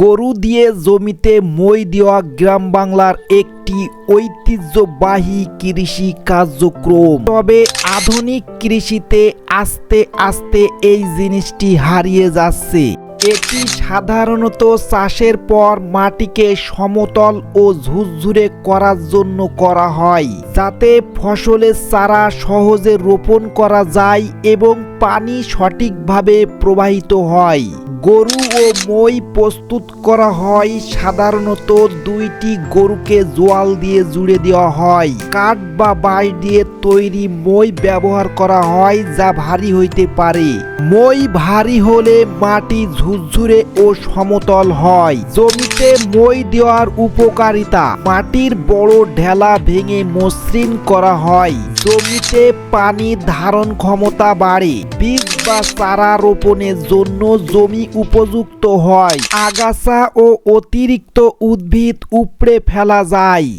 গরু দিয়ে জমিতে মই দেওয়া গ্রাম বাংলার একটি ঐতিহ্যবাহী কৃষি কার্যক্রম। তবে আধুনিক কৃষিতে আস্তে আস্তে এই জিনিসটি হারিয়ে যাচ্ছে। এটি সাধারণত চাষের পর মাটিকে সমতল ও ঝুরঝুরে করার জন্য করা হয়, যাতে ফসলের চারা সহজে রোপণ করা যায় এবং পানি সঠিকভাবে প্রবাহিত হয়। গরু ও মই প্রস্তুত করা হয়। সাধারণত দুইটি গরুকে জোয়াল দিয়ে জুড়ে দেওয়া হয়। কাঠ বা বাঁশ দিয়ে তৈরি মই ব্যবহার করা হয়, যা ভারী হইতে পারে। মই ভারী হলে মাটি ঝুরঝুরে ও সমতল হয়। জমিতে মই দেওয়ার উপকারিতা, মাটির বড় ঢেলা ভেঙে মসৃণ করা হয়। জমিতে পানি ধারণ ক্ষমতা বাড়ে। বীজ বা চারা রোপণের জন্য জমি উপযুক্ত হয়। আগাছা ও অতিরিক্ত উদ্ভিদ উপড়ে ফেলা যায়।